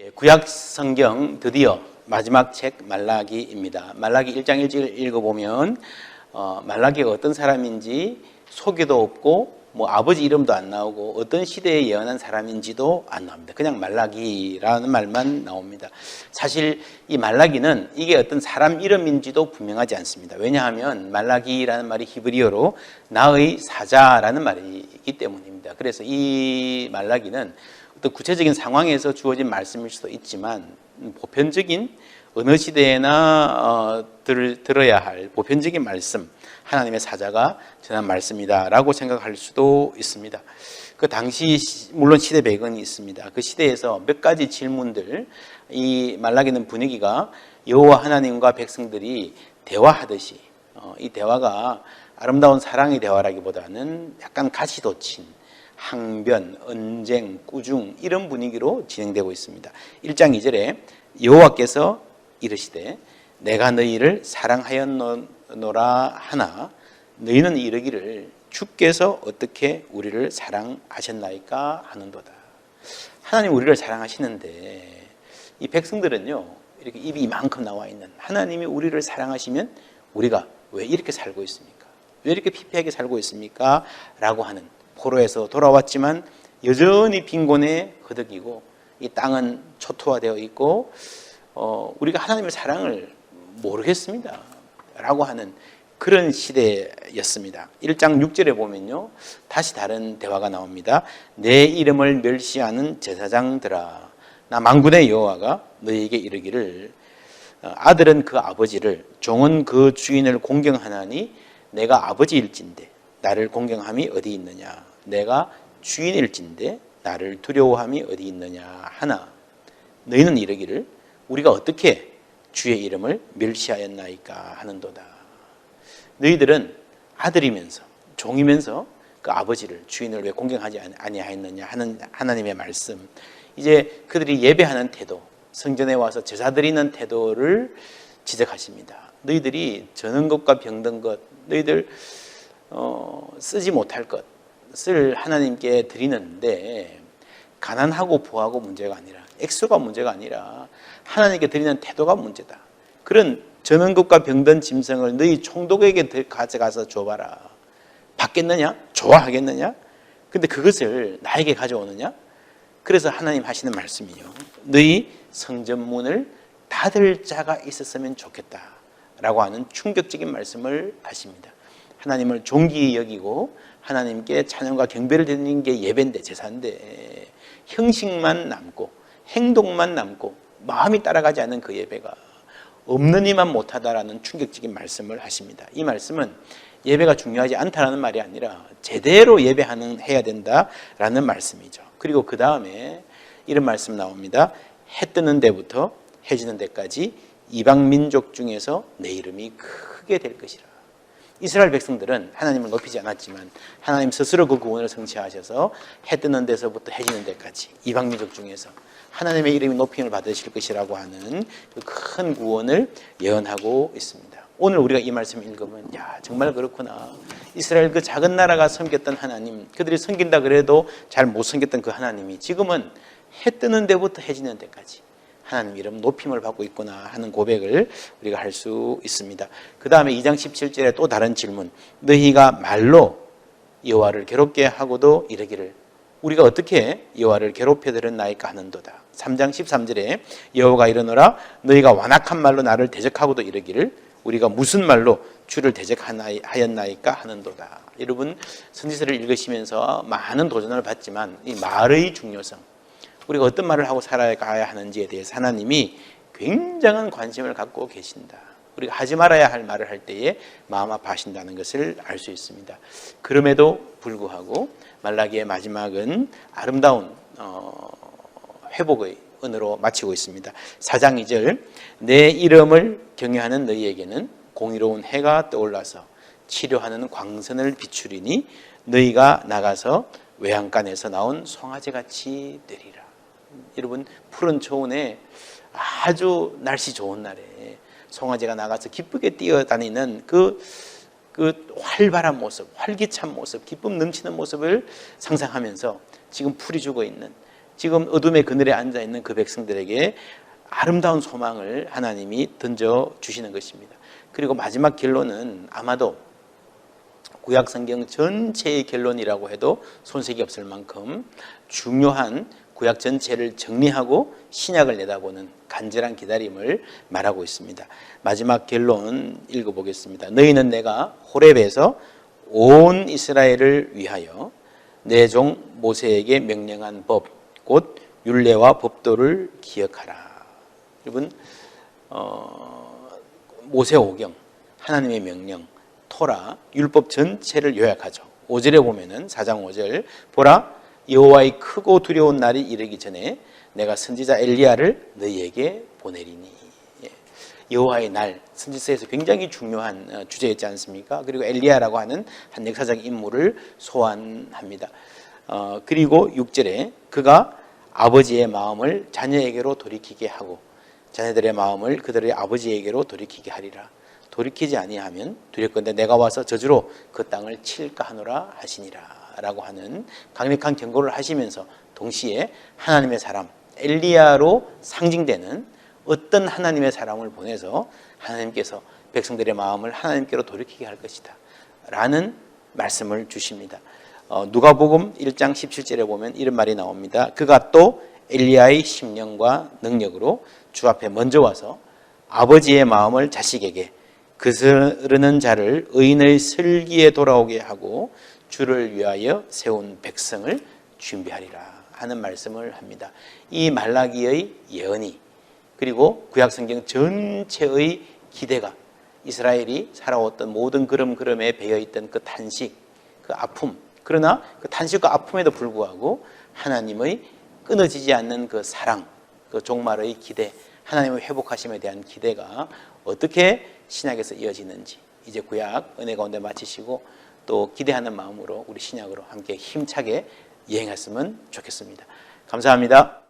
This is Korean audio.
예, 구약 성경 드디어 마지막 책 말라기입니다. 말라기 1장 1절 읽어보면 어, 말라기가 어떤 사람인지 소개도 없고 뭐 아버지 이름도 안 나오고 어떤 시대에 예언한 사람인지도 안 나옵니다. 그냥 말라기라는 말만 나옵니다. 사실 이 말라기는 이게 어떤 사람 이름인지도 분명하지 않습니다. 왜냐하면 말라기라는 말이 히브리어로 나의 사자라는 말이기 때문입니다. 그래서 이 말라기는 어떤 구체적인 상황에서 주어진 말씀일 수도 있지만 보편적인 어느 시대에나 어, 들, 들어야 할 보편적인 말씀 하나님의 사자가 전한 말씀이다라고 생각할 수도 있습니다. 그 당시 시- 물론 시대 배경이 있습니다. 그 시대에서 몇 가지 질문들 이 말라기는 분위기가 여호와 하나님과 백성들이 대화하듯이 어, 이 대화가 아름다운 사랑의 대화라기보다는 약간 가시돋친 항변, 언쟁, 꾸중 이런 분위기로 진행되고 있습니다. 1장 2절에 여호와께서 이르시되 내가 너희를 사랑하였노라 하나 너희는 이르기를 주께서 어떻게 우리를 사랑하셨나이까 하는도다. 하나님 우리를 사랑하시는데 이 백성들은요 이렇게 입이 이만큼 나와 있는 하나님이 우리를 사랑하시면 우리가 왜 이렇게 살고 있습니까? 왜 이렇게 피폐하게 살고 있습니까? 라고 하는 포로에서 돌아왔지만 여전히 빈곤에 거덕이고 이 땅은 초토화되어 있고 어, 우리가 하나님의 사랑을 모르겠습니다. 라고 하는 그런 시대였습니다. 1장 6절에 보면요. 다시 다른 대화가 나옵니다. 내 이름을 멸시하는 제사장들아 나 만군의 여호와가 너희에게 이르기를 어, 아들은 그 아버지를 종은 그 주인을 공경하나니 내가 아버지일진데 나를 공경함이 어디 있느냐 내가 주인일진데 나를 두려워함이 어디 있느냐 하나. 너희는 이르기를 우리가 어떻게 주의 이름을 멸시하였나이까 하는도다. 너희들은 아들이면서 종이면서 그 아버지를 주인을 왜 공경하지 아니하였느냐 하는 하나님의 말씀. 이제 그들이 예배하는 태도 성전에 와서 제사 드리는 태도를 지적하십니다. 너희들이 저는 것과 병든 것, 너희들 어, 쓰지 못할 것 을 하나님께 드리는데 가난하고 부하고 문제가 아니라 액수가 문제가 아니라 하나님께 드리는 태도가 문제다. 그런 저는 것과 병든 짐승을 너희 총독에게 들- 가져가서 줘봐라. 받겠느냐? 좋아하겠느냐? 근데 그것을 나에게 가져오느냐? 그래서 하나님 하시는 말씀이요. 너희 성전문을 닫을 자가 있었으면 좋겠다. 라고 하는 충격적인 말씀을 하십니다. 하나님을 존귀히 여기고 하나님께 찬양과 경배를 드리는 게 예배인데 제사인데 형식만 남고 행동만 남고 마음이 따라가지 않는 그 예배가 없는 이만 못하다라는 충격적인 말씀을 하십니다. 이 말씀은 예배가 중요하지 않다라는 말이 아니라 제대로 예배하는 해야 된다라는 말씀이죠. 그리고 그 다음에 이런 말씀 나옵니다. 해 뜨는 데부터 해 지는 데까지 이방 민족 중에서 내 이름이 크게 될 것이라. 이스라엘 백성들은 하나님을 높이지 않았지만 하나님 스스로 그 구원을 성취하셔서 해 뜨는 데서부터 해 지는 데까지 이방 민족 중에서 하나님의 이름이 높임을 받으실 것이라고 하는 그 큰 구원을 예언하고 있습니다. 오늘 우리가 이 말씀 읽으면 야 정말 그렇구나. 이스라엘 그 작은 나라가 섬겼던 하나님, 그들이 섬긴다 그래도 잘 못 섬겼던 그 하나님이 지금은 해 뜨는 데부터 해 지는 데까지 하나님 이름 높임을 받고 있구나 하는 고백을 우리가 할 수 있습니다. 그 다음에 2장 17절에 또 다른 질문. 너희가 말로 여호와를 괴롭게 하고도 이르기를 우리가 어떻게 여호와를 괴롭혀 드렸나이까 하는도다. 3장 13절에 여호와가 이르노라 너희가 완악한 말로 나를 대적하고도 이르기를 우리가 무슨 말로 주를 대적하였나이까 하는도다. 여러분 선지서를 읽으시면서 많은 도전을 받지만 이 말의 중요성 우리가 어떤 말을 하고 살아가야 하는지에 대해서 하나님이 굉장한 관심을 갖고 계신다. 우리가 하지 말아야 할 말을 할 때에 마음 아파하신다는 것을 알 수 있습니다. 그럼에도 불구하고 말라기의 마지막은 아름다운 어, 회복의 은으로 마치고 있습니다. 4장 2절 내 이름을 경외하는 너희에게는 공의로운 해가 떠올라서 치료하는 광선을 비추리니 너희가 나가서 외양간에서 나온 송아지 같이 되리라. 여러분 푸른 초원에 아주 날씨 좋은 날에 송아지가 나가서 기쁘게 뛰어다니는 그, 그 활발한 모습, 활기찬 모습, 기쁨 넘치는 모습을 상상하면서 지금 풀이 죽어 있는 지금 어둠의 그늘에 앉아 있는 그 백성들에게 아름다운 소망을 하나님이 던져 주시는 것입니다. 그리고 마지막 결론은 아마도 구약 성경 전체의 결론이라고 해도 손색이 없을 만큼 중요한 구약 전체를 정리하고 신약을 내다보는 간절한 기다림을 말하고 있습니다. 마지막 결론 읽어보겠습니다. 너희는 내가 호렙에서 온 이스라엘을 위하여 내 종 모세에게 명령한 법, 곧 율례와 법도를 기억하라. 여러분, 어, 모세 오경, 하나님의 명령, 토라, 율법 전체를 요약하죠. 5절에 보면은 4장 5절 보라 여호와의 크고 두려운 날이 이르기 전에 내가 선지자 엘리야를 너희에게 보내리니 예. 여호와의 날 선지서에서 굉장히 중요한 어, 주제였지 않습니까? 그리고 엘리야라고 하는 한 역사적 인물을 소환합니다. 어, 그리고 6절에 그가 아버지의 마음을 자녀에게로 돌이키게 하고 자녀들의 마음을 그들의 아버지에게로 돌이키게 하리라. 돌이키지 아니하면 두렵건대 내가 와서 저주로 그 땅을 칠까 하노라 하시니라 라고 하는 강력한 경고를 하시면서 동시에 하나님의 사람 엘리야로 상징되는 어떤 하나님의 사람을 보내서 하나님께서 백성들의 마음을 하나님께로 돌이키게 할 것이다. 라는 말씀을 주십니다. 어, 누가복음 1장 17절에 보면 이런 말이 나옵니다. 그가 또 엘리야의 심령과 능력으로 주 앞에 먼저 와서 아버지의 마음을 자식에게 그스르는 자를 의인의 슬기에 돌아오게 하고 주를 위하여 세운 백성을 준비하리라 하는 말씀을 합니다. 이 말라기의 예언이 그리고 구약 성경 전체의 기대가 이스라엘이 살아왔던 모든 그름 그름에 배어 있던 그 탄식, 그 아픔. 그러나 그 탄식과 아픔에도 불구하고 하나님의 끊어지지 않는 그 사랑, 그 종말의 기대, 하나님의 회복하심에 대한 기대가 어떻게 신약에서 이어지는지 이제 구약 은혜 가운데 마치시고 또 기대하는 마음으로 우리 신약으로 함께 힘차게 여행했으면 좋겠습니다. 감사합니다.